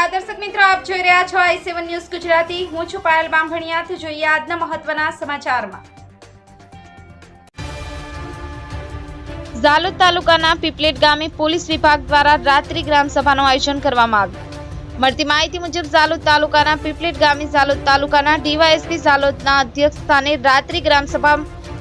રહ્યા છો આઈ seven news Gujarati. હું છું પાયલ બાંભણિયાથી જોઈએ આજના મહત્વના સમાચારમાં. ઝાલોદ તાલુકાના પીપલેટ ગામે પોલીસ વિભાગ દ્વારા રાત્રિ ગ્રામ સભાનું આયોજન કરવામાં આવ્યું. મળતી માહિતી મુજબ, ઝાલોદ તાલુકાના પીપલેટ ગામે ઝાલોદ તાલુકાના ડીવાયએસપી ઝાલોદના અધ્યક્ષ સ્થાને રાત્રિ ગ્રામ સભા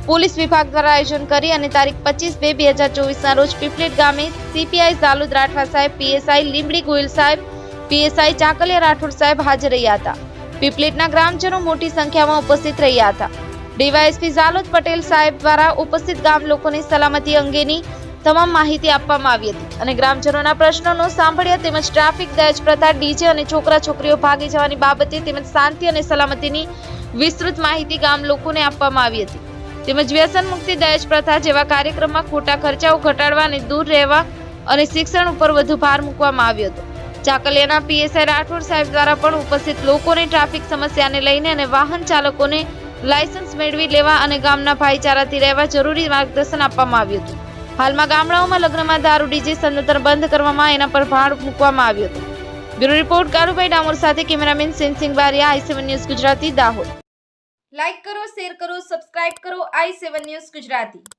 પોલીસ વિભાગ દ્વારા આયોજન કરી અને તારીખ પચીસ બે બે હજાર ચોવીસના રોજ પીપલેટ ગામે સીપીઆઈ ઝાલુદ રાઠવા સાહેબ પીએસઆઈ લીંબડી ગોયલ સાહેબ પીએસઆઈ ચાકલિયા રાઠોડ સાહેબ હાજર રહ્યા હતા. પીપલેટના ગ્રામજનો મોટી સંખ્યામાં ઉપસ્થિત રહ્યા હતા. ડીવાયએસપી ઝાલોદ પટેલ સાહેબ દ્વારા ઉપસ્થિત ગામ લોકોની સલામતી અંગેની તમામ માહિતી આપવામાં આવી હતી અને ગ્રામજનોના પ્રશ્નોનો સાંભળ્યા તેમજ ટ્રાફિક દહેજ પ્રથા ડીજે અને છોકરા છોકરીઓ ભાગી જવાની બાબતે તેમજ શાંતિ અને સલામતીની વિસ્તૃત માહિતી ગામ લોકોને આપવામાં આવી હતી. તેમજ વ્યસન મુક્તિ દહેજ પ્રથા જેવા કાર્યક્રમમાં ખોટા ખર્ચાઓ ઘટાડવા અને દૂર રહેવા અને શિક્ષણ ઉપર વધુ ભાર મૂકવામાં આવ્યો હતો. ચાકલિયાના પીએસઆઈ રાઠોડ સાહેબ દ્વારા પણ ઉપસ્થિત લોકોને ટ્રાફિક સમસ્યાને લઈને અને વાહન ચાલકોને લાયસન્સ મેળવી લેવા અને ગામના ભાઈચારાથી રહેવા જરૂરી માર્ગદર્શન આપવામાં આવ્યું હતું. હાલમાં ગામડાઓમાં લગ્નમાં દારૂ ડીજે સંતર બંધ કરવામાં એના પર ભાર મૂકવામાં આવ્યો હતો. બ્યુરો રિપોર્ટ કારુભાઈ ડામોર સાથે cameraman Sensing Bariya, I seven news Gujarati, Dahod. Like કરો, શેર કરો, સબસ્ક્રાઇબ કરો, આઈ સેવન ન્યૂઝ ગુજરાતી.